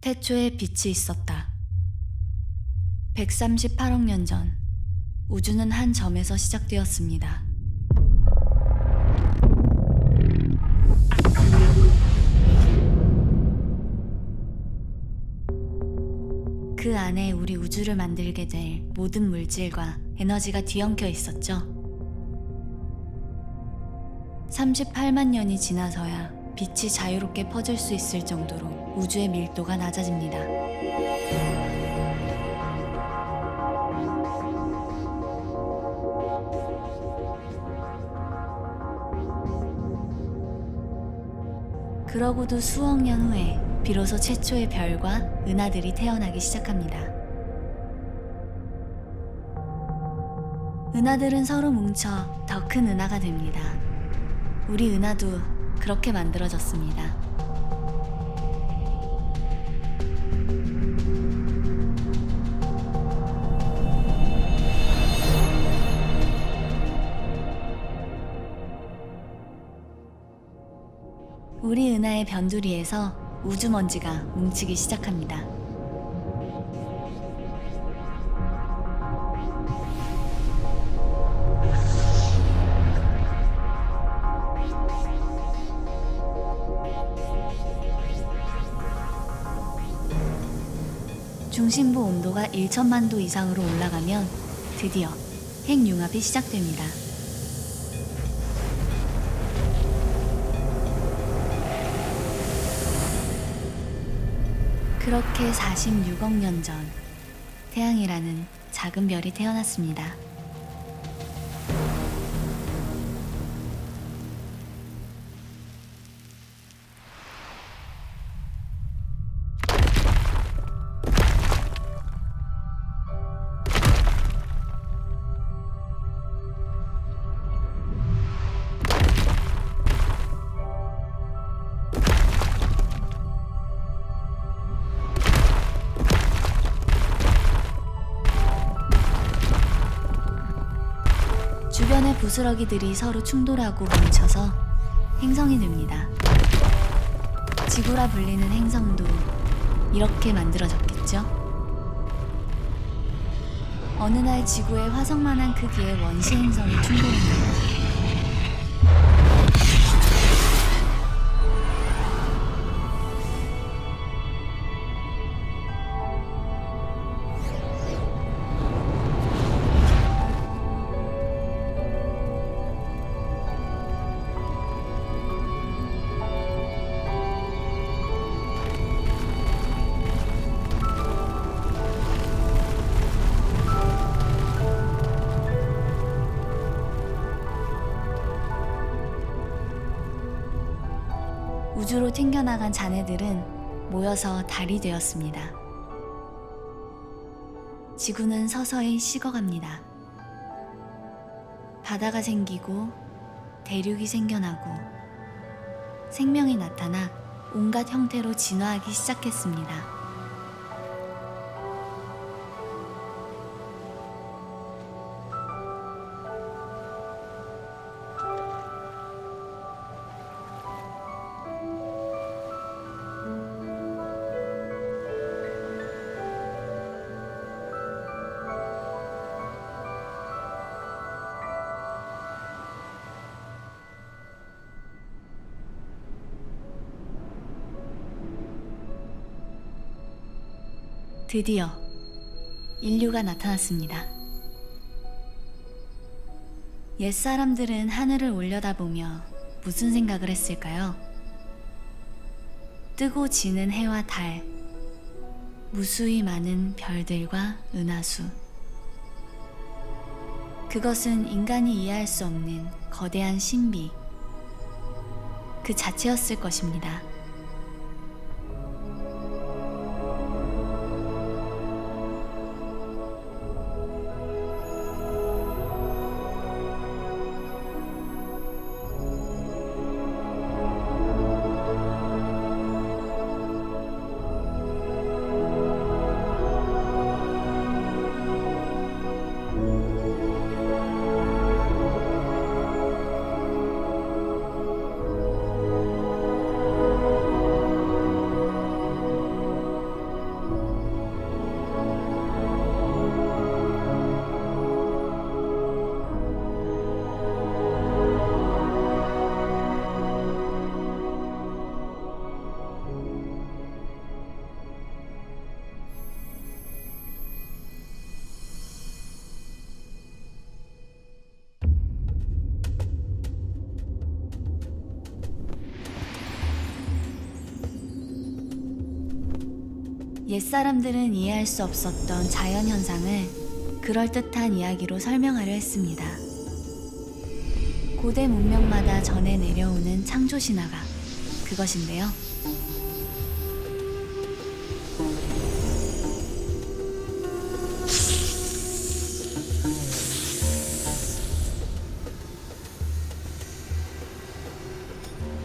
태초에 빛이 있었다. 138억 년 전, 우주는 한 점에서 시작되었습니다. 그 안에 우리 우주를 만들게 될 모든 물질과 에너지가 뒤엉켜 있었죠. 38만 년이 지나서야 빛이 자유롭게 퍼질 수 있을 정도로 우주의 밀도가 낮아집니다. 그러고도 수억 년 후에 비로소 최초의 별과 은하들이 태어나기 시작합니다. 은하들은 서로 뭉쳐 더 큰 은하가 됩니다. 우리 은하도 그렇게 만들어졌습니다. 우리 은하의 변두리에서 우주먼지가 뭉치기 시작합니다. 중심부 온도가 1천만 도 이상으로 올라가면 드디어 핵융합이 시작됩니다. 그렇게 46억 년 전 태양이라는 작은 별이 태어났습니다. 부스러기들이 서로 충돌하고 뭉쳐서 행성이 됩니다. 지구라 불리는 행성도 이렇게 만들어졌겠죠? 어느 날 지구의 화성만한 크기의 원시 행성이 충돌합니다. 우주로 튕겨나간 자네들은 모여서 달이 되었습니다. 지구는 서서히 식어갑니다. 바다가 생기고 대륙이 생겨나고 생명이 나타나 온갖 형태로 진화하기 시작했습니다. 드디어 인류가 나타났습니다. 옛 사람들은 하늘을 올려다보며 무슨 생각을 했을까요? 뜨고 지는 해와 달, 무수히 많은 별들과 은하수. 그것은 인간이 이해할 수 없는 거대한 신비, 그 자체였을 것입니다. 옛사람들은 이해할 수 없었던 자연 현상을 그럴듯한 이야기로 설명하려 했습니다. 고대 문명마다 전해 내려오는 창조 신화가 그것인데요.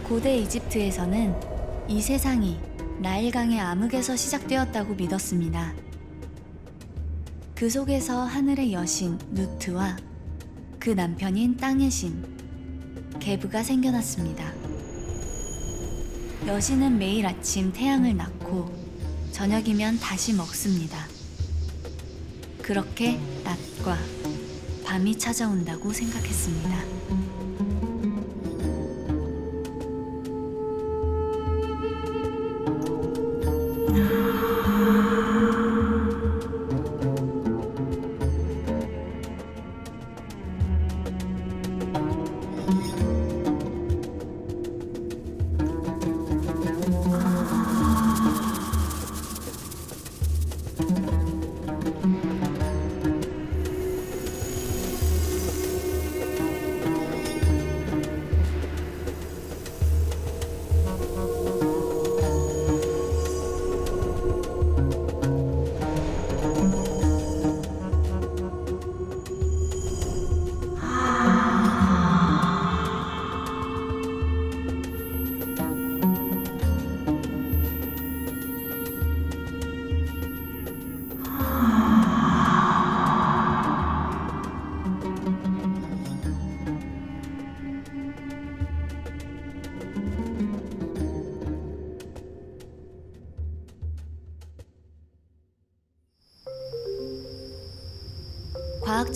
고대 이집트에서는 이 세상이 나일강의 암흑에서 시작되었다고 믿었습니다. 그 속에서 하늘의 여신 누트와 그 남편인 땅의 신 게브가 생겨났습니다. 여신은 매일 아침 태양을 낳고 저녁이면 다시 먹습니다. 그렇게 낮과 밤이 찾아온다고 생각했습니다.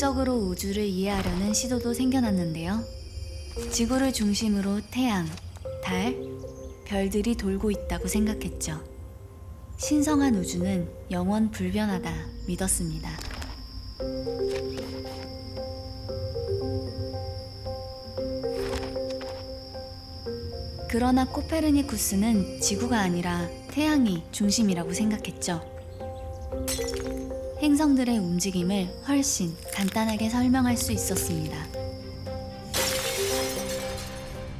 과학적으로 우주를 이해하려는 시도도 생겨났는데요. 지구를 중심으로 태양, 달, 별들이 돌고 있다고 생각했죠. 신성한 우주는 영원 불변하다 믿었습니다. 그러나 코페르니쿠스는 지구가 아니라 태양이 중심이라고 생각했죠. 행성들의 움직임을 훨씬 간단하게 설명할 수 있었습니다.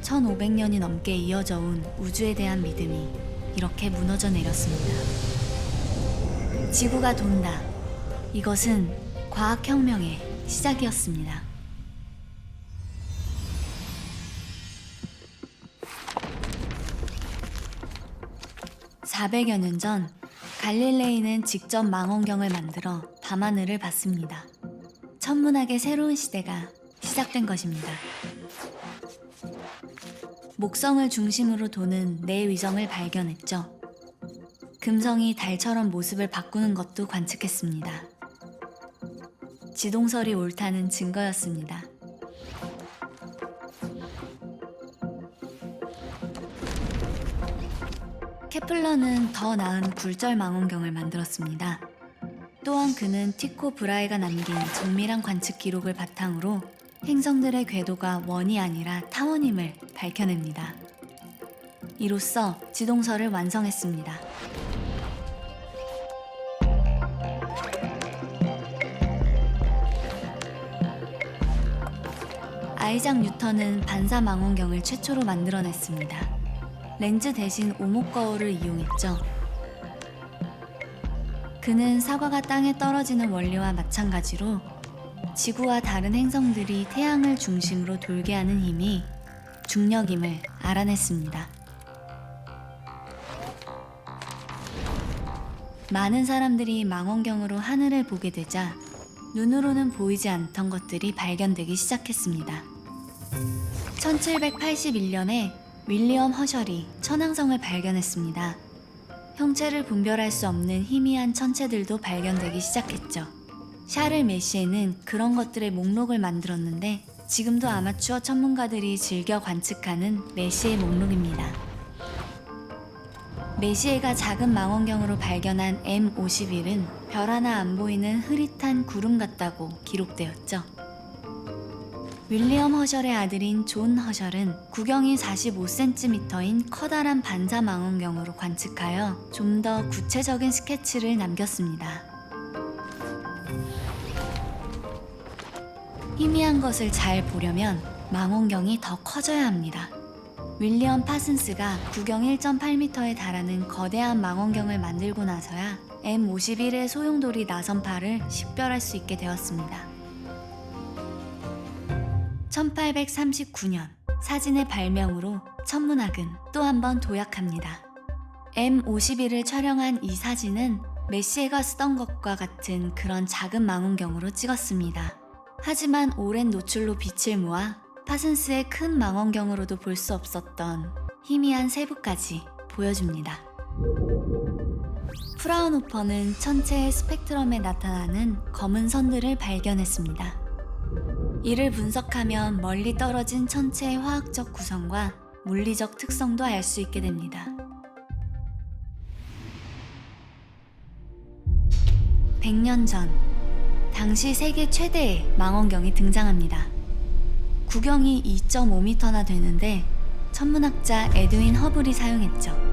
1500년이 넘게 이어져 온 우주에 대한 믿음이 이렇게 무너져 내렸습니다. 지구가 돈다. 이것은 과학혁명의 시작이었습니다. (400여 년 전) 갈릴레이는 직접 망원경을 만들어 밤하늘을 봤습니다. 천문학의 새로운 시대가 시작된 것입니다. 목성을 중심으로 도는 내 위성을 발견했죠. 금성이 달처럼 모습을 바꾸는 것도 관측했습니다. 지동설이 옳다는 증거였습니다. 케플러는 더 나은 굴절 망원경을 만들었습니다. 또한 그는 티코 브라이가 남긴 정밀한 관측 기록을 바탕으로 행성들의 궤도가 원이 아니라 타원임을 밝혀냅니다. 이로써 지동설을 완성했습니다. 아이작 뉴턴은 반사 망원경을 최초로 만들어냈습니다. 렌즈 대신 오목 거울을 이용했죠. 그는 사과가 땅에 떨어지는 원리와 마찬가지로 지구와 다른 행성들이 태양을 중심으로 돌게 하는 힘이 중력임을 알아냈습니다. 많은 사람들이 망원경으로 하늘을 보게 되자 눈으로는 보이지 않던 것들이 발견되기 시작했습니다. 1781년에 윌리엄 허셜이 천왕성을 발견했습니다. 형체를 분별할 수 없는 희미한 천체들도 발견되기 시작했죠. 샤를 메시에는 그런 것들의 목록을 만들었는데 지금도 아마추어 천문가들이 즐겨 관측하는 메시에 목록입니다. 메시에가 작은 망원경으로 발견한 M51은 별 하나 안 보이는 흐릿한 구름 같다고 기록되었죠. 윌리엄 허셜의 아들인 존 허셜은 구경이 45cm인 커다란 반사 망원경으로 관측하여 좀 더 구체적인 스케치를 남겼습니다. 희미한 것을 잘 보려면 망원경이 더 커져야 합니다. 윌리엄 파슨스가 구경 1.8m에 달하는 거대한 망원경을 만들고 나서야 M51의 소용돌이 나선파를 식별할 수 있게 되었습니다. 1839년 사진의 발명으로 천문학은 또 한 번 도약합니다. M51을 촬영한 이 사진은 메시에가 쓰던 것과 같은 그런 작은 망원경으로 찍었습니다. 하지만 오랜 노출로 빛을 모아 파슨스의 큰 망원경으로도 볼 수 없었던 희미한 세부까지 보여줍니다. 프라운호퍼는 천체의 스펙트럼에 나타나는 검은 선들을 발견했습니다. 이를 분석하면 멀리 떨어진 천체의 화학적 구성과 물리적 특성도 알 수 있게 됩니다. 100년 전, 당시 세계 최대의 망원경이 등장합니다. 구경이 2.5m나 되는데 천문학자 에드윈 허블이 사용했죠.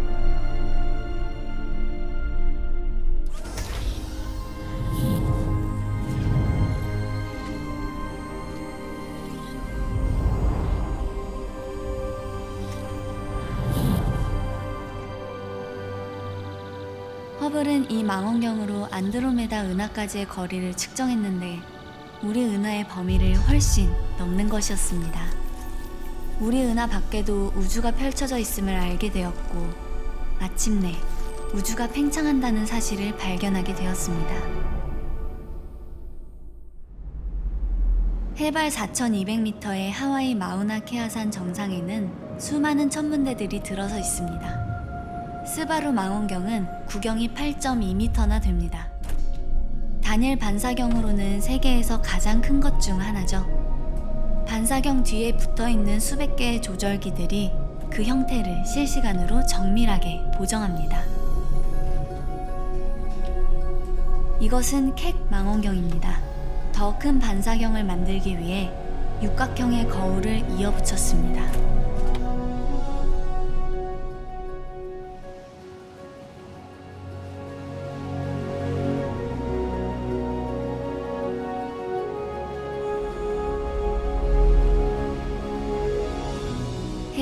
망원경으로 안드로메다 은하까지의 거리를 측정했는데 우리 은하의 범위를 훨씬 넘는 것이었습니다. 우리 은하 밖에도 우주가 펼쳐져 있음을 알게 되었고 마침내 우주가 팽창한다는 사실을 발견하게 되었습니다. 해발 4,200m의 하와이 마우나케아산 정상에는 수많은 천문대들이 들어서 있습니다. 스바루 망원경은 구경이 8.2m나 됩니다. 단일 반사경으로는 세계에서 가장 큰 것 중 하나죠. 반사경 뒤에 붙어 있는 수백 개의 조절기들이 그 형태를 실시간으로 정밀하게 보정합니다. 이것은 캑 망원경입니다. 더 큰 반사경을 만들기 위해 육각형의 거울을 이어붙였습니다.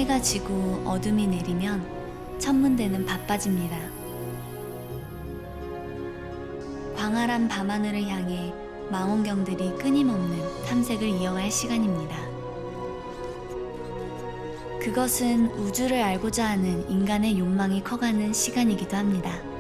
해가 지고 어둠이 내리면 천문대는 바빠집니다. 광활한 밤하늘을 향해 망원경들이 끊임없는 탐색을 이어갈 시간입니다. 그것은 우주를 알고자 하는 인간의 욕망이 커가는 시간이기도 합니다.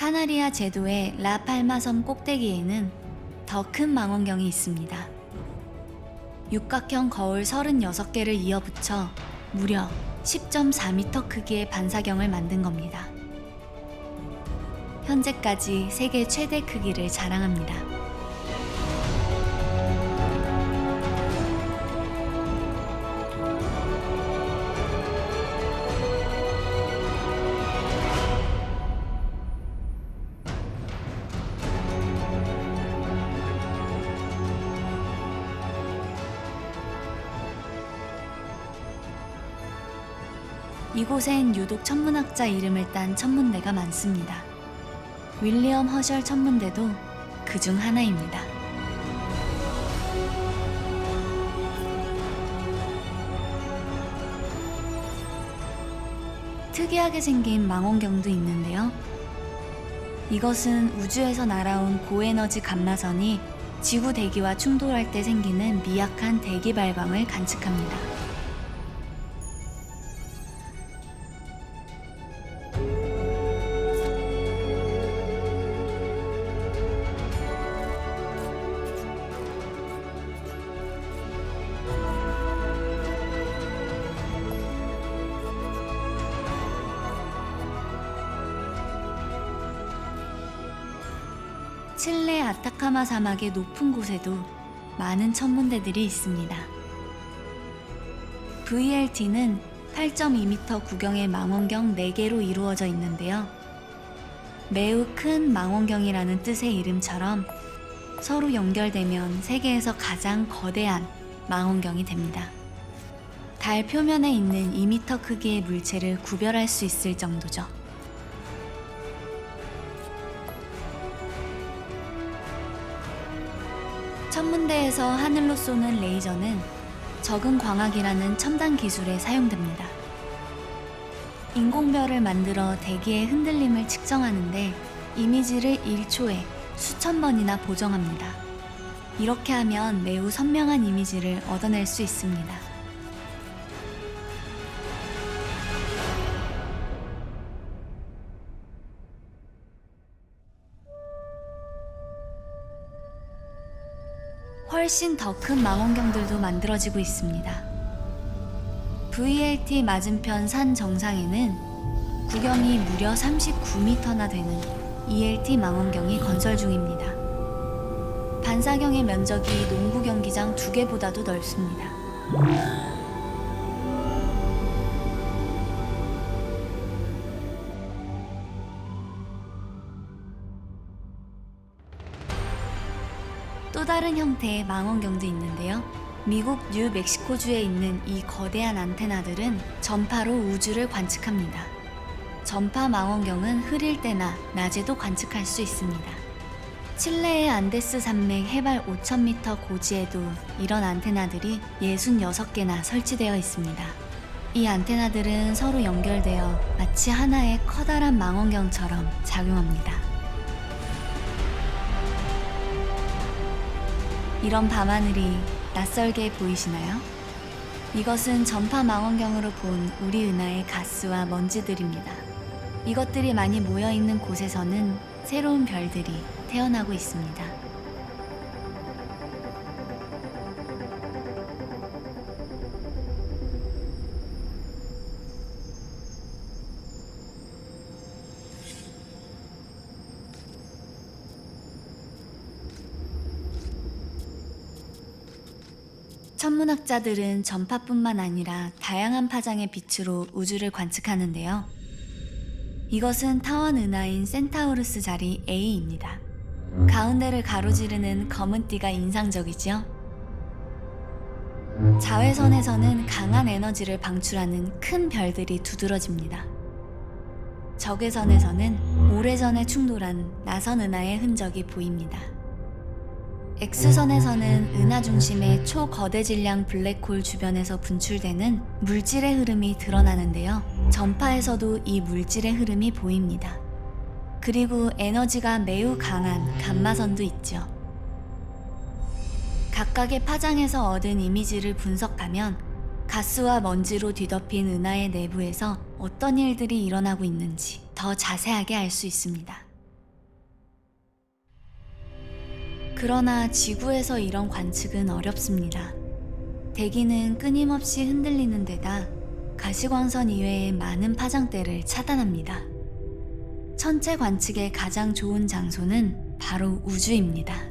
카나리아 제도의 라팔마 섬 꼭대기에는 더 큰 망원경이 있습니다. 육각형 거울 36개를 이어붙여 무려 10.4m 크기의 반사경을 만든 겁니다. 현재까지 세계 최대 크기를 자랑합니다. 이곳엔 유독 천문학자 이름을 딴 천문대가 많습니다. 윌리엄 허셜 천문대도 그 중 하나입니다. 특이하게 생긴 망원경도 있는데요. 이것은 우주에서 날아온 고에너지 감마선이 지구 대기와 충돌할 때 생기는 미약한 대기 발광을 관측합니다. 아타카마 사막의 높은 곳에도 많은 천문대들이 있습니다. VLT는 8.2m 구경의 망원경 4개로 이루어져 있는데요. 매우 큰 망원경이라는 뜻의 이름처럼 서로 연결되면 세계에서 가장 거대한 망원경이 됩니다. 달 표면에 있는 2m 크기의 물체를 구별할 수 있을 정도죠. 천문대에서 하늘로 쏘는 레이저는 적응 광학이라는 첨단 기술에 사용됩니다. 인공별을 만들어 대기의 흔들림을 측정하는데 이미지를 1초에 수천 번이나 보정합니다. 이렇게 하면 매우 선명한 이미지를 얻어낼 수 있습니다. 훨씬 더 큰 망원경들도 만들어지고 있습니다. VLT 맞은편 산 정상에는 구경이 무려 39m나 되는 ELT 망원경이 건설 중입니다. 반사경의 면적이 농구 경기장 두 개보다도 넓습니다. 다른 형태의 망원경도 있는데요. 미국 뉴멕시코주에 있는 이 거대한 안테나들은 전파로 우주를 관측합니다. 전파 망원경은 흐릴 때나 낮에도 관측할 수 있습니다. 칠레의 안데스 산맥 해발 5,000m 고지에도 이런 안테나들이 66개나 설치되어 있습니다. 이 안테나들은 서로 연결되어 마치 하나의 커다란 망원경처럼 작용합니다. 이런 밤하늘이 낯설게 보이시나요? 이것은 전파 망원경으로 본 우리 은하의 가스와 먼지들입니다. 이것들이 많이 모여 있는 곳에서는 새로운 별들이 태어나고 있습니다. 천문학자들은 전파뿐만 아니라 다양한 파장의 빛으로 우주를 관측하는데요. 이것은 타원 은하인 센타우루스 자리 A입니다. 가운데를 가로지르는 검은 띠가 인상적이죠? 자외선에서는 강한 에너지를 방출하는 큰 별들이 두드러집니다. 적외선에서는 오래전에 충돌한 나선 은하의 흔적이 보입니다. X선에서는 은하 중심의 초거대 질량 블랙홀 주변에서 분출되는 물질의 흐름이 드러나는데요. 전파에서도 이 물질의 흐름이 보입니다. 그리고 에너지가 매우 강한 감마선도 있죠. 각각의 파장에서 얻은 이미지를 분석하면 가스와 먼지로 뒤덮인 은하의 내부에서 어떤 일들이 일어나고 있는지 더 자세하게 알 수 있습니다. 그러나 지구에서 이런 관측은 어렵습니다. 대기는 끊임없이 흔들리는 데다 가시광선 이외의 많은 파장대를 차단합니다. 천체 관측의 가장 좋은 장소는 바로 우주입니다.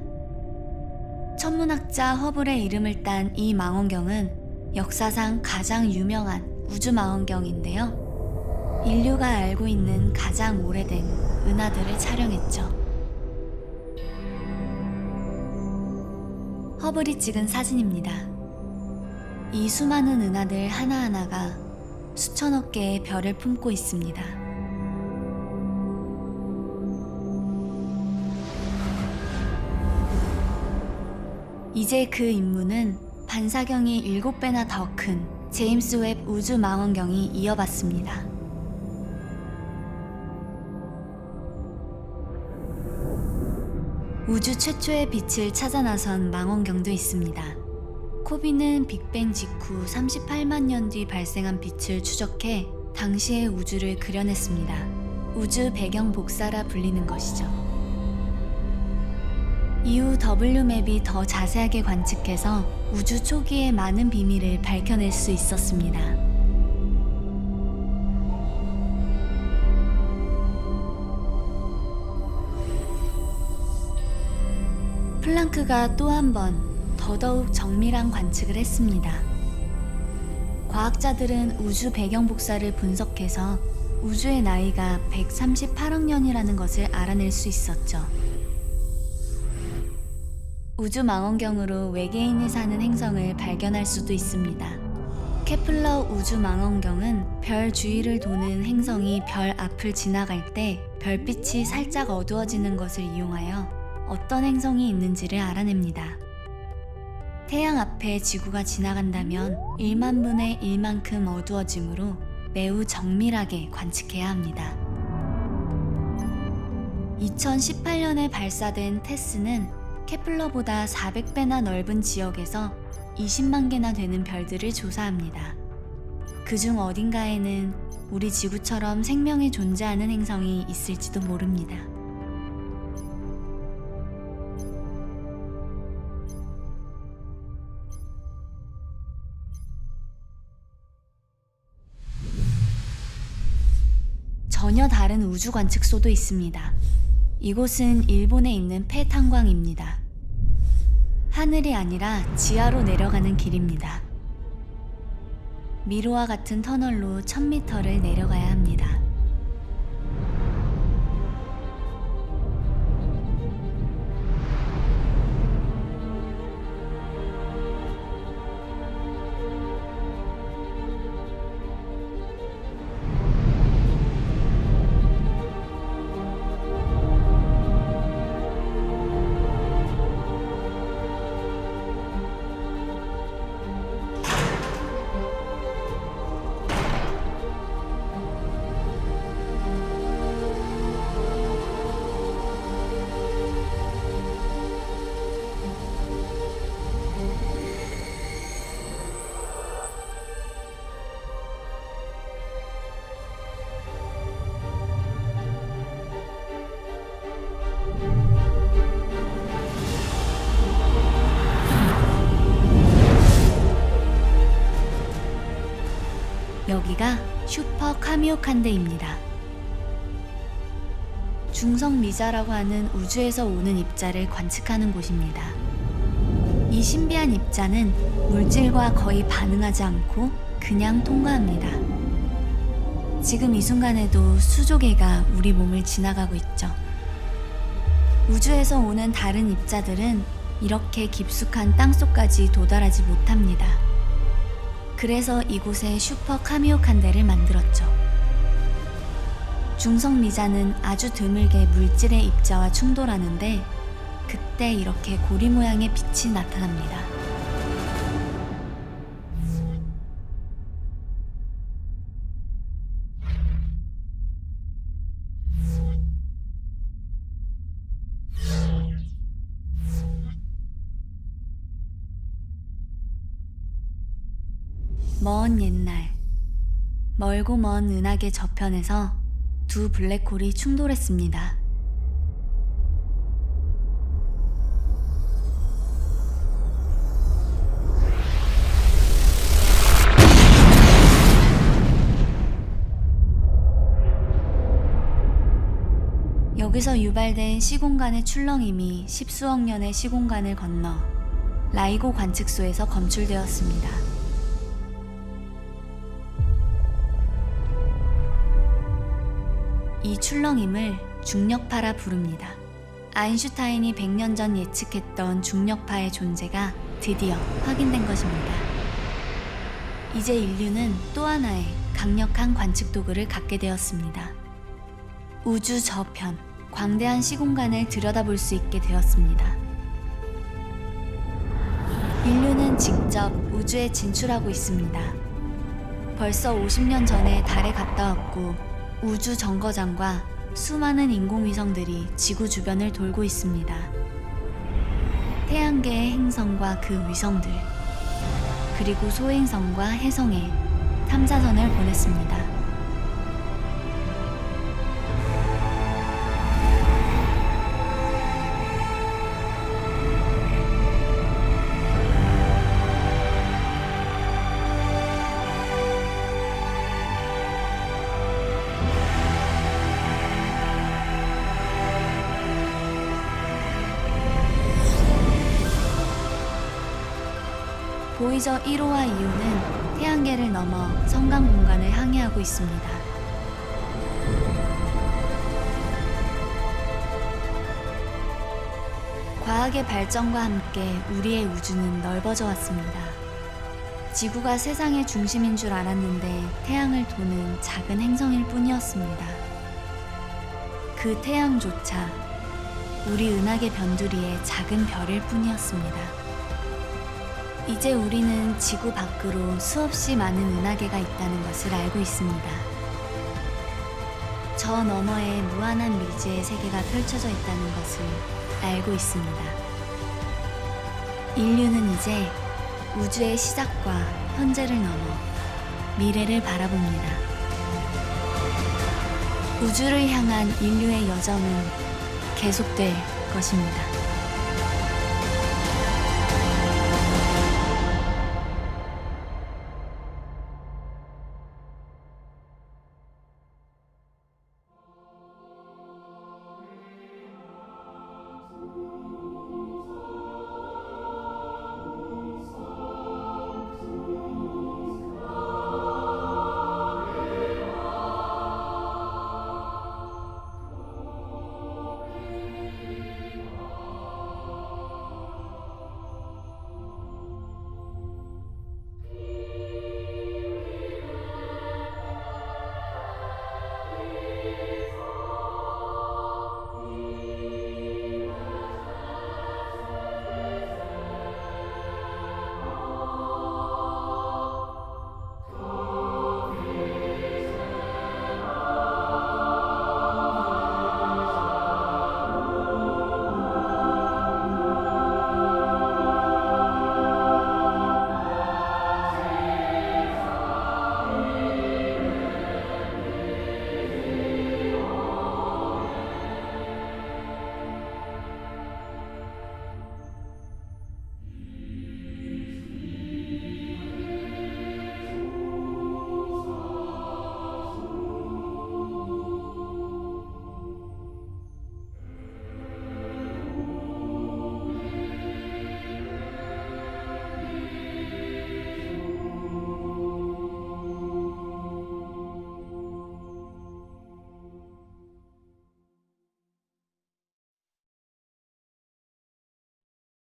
천문학자 허블의 이름을 딴 이 망원경은 역사상 가장 유명한 우주 망원경인데요. 인류가 알고 있는 가장 오래된 은하들을 촬영했죠. 허블이 찍은 사진입니다. 이 수많은 은하들 하나하나가 수천억 개의 별을 품고 있습니다. 이제 그 임무는 반사경이 7배나 더 큰 제임스 웹 우주 망원경이 이어받습니다. 우주 최초의 빛을 찾아 나선 망원경도 있습니다. 코비는 빅뱅 직후 38만 년 뒤 발생한 빛을 추적해 당시의 우주를 그려냈습니다. 우주 배경 복사라 불리는 것이죠. 이후 W맵이 더 자세하게 관측해서 우주 초기의 많은 비밀을 밝혀낼 수 있었습니다. 플랑크가 또 한 번 더더욱 정밀한 관측을 했습니다. 과학자들은 우주 배경 복사를 분석해서 우주의 나이가 138억 년이라는 것을 알아낼 수 있었죠. 우주 망원경으로 외계인이 사는 행성을 발견할 수도 있습니다. 케플러 우주 망원경은 별 주위를 도는 행성이 별 앞을 지나갈 때 별빛이 살짝 어두워지는 것을 이용하여 어떤 행성이 있는지를 알아냅니다. 태양 앞에 지구가 지나간다면 1만 분의 1만큼 어두워지므로 매우 정밀하게 관측해야 합니다. 2018년에 발사된 테스는 케플러보다 400배나 넓은 지역에서 20만 개나 되는 별들을 조사합니다. 그중 어딘가에는 우리 지구처럼 생명이 존재하는 행성이 있을지도 모릅니다. 전혀 다른 우주 관측소도 있습니다. 이곳은 일본에 있는 폐탄광입니다. 하늘이 아니라 지하로 내려가는 길입니다. 미로와 같은 터널로 1000m를 내려가야 합니다. 여기가 슈퍼 카미오칸데입니다. 중성 미자라고 하는 우주에서 오는 입자를 관측하는 곳입니다. 이 신비한 입자는 물질과 거의 반응하지 않고 그냥 통과합니다. 지금 이 순간에도 수조 개가 우리 몸을 지나가고 있죠. 우주에서 오는 다른 입자들은 이렇게 깊숙한 땅속까지 도달하지 못합니다. 그래서 이곳에 슈퍼 카미오칸데를 만들었죠. 중성 미자는 아주 드물게 물질의 입자와 충돌하는데 그때 이렇게 고리 모양의 빛이 나타납니다. 먼 옛날 멀고 먼 은하계 저편에서 두 블랙홀이 충돌했습니다. 여기서 유발된 시공간의 출렁임이 십수억 년의 시공간을 건너 라이고 관측소에서 검출되었습니다. 이 출렁임을 중력파라 부릅니다. 아인슈타인이 100년 전 예측했던 중력파의 존재가 드디어 확인된 것입니다. 이제 인류는 또 하나의 강력한 관측 도구를 갖게 되었습니다. 우주 저편, 광대한 시공간을 들여다볼 수 있게 되었습니다. 인류는 직접 우주에 진출하고 있습니다. 벌써 50년 전에 달에 갔다 왔고 우주 정거장과 수많은 인공위성들이 지구 주변을 돌고 있습니다. 태양계의 행성과 그 위성들, 그리고 소행성과 해성에 탐사선을 보냈습니다. 보이저 1호와 2호는 태양계를 넘어 성강 공간을 항해하고 있습니다. 과학의 발전과 함께 우리의 우주는 넓어져 왔습니다. 지구가 세상의 중심인 줄 알았는데 태양을 도는 작은 행성일 뿐이었습니다. 그 태양조차 우리 은하계 변두리의 작은 별일 뿐이었습니다. 이제 우리는 지구 밖으로 수없이 많은 은하계가 있다는 것을 알고 있습니다. 저 너머에 무한한 미지의 세계가 펼쳐져 있다는 것을 알고 있습니다. 인류는 이제 우주의 시작과 현재를 넘어 미래를 바라봅니다. 우주를 향한 인류의 여정은 계속될 것입니다.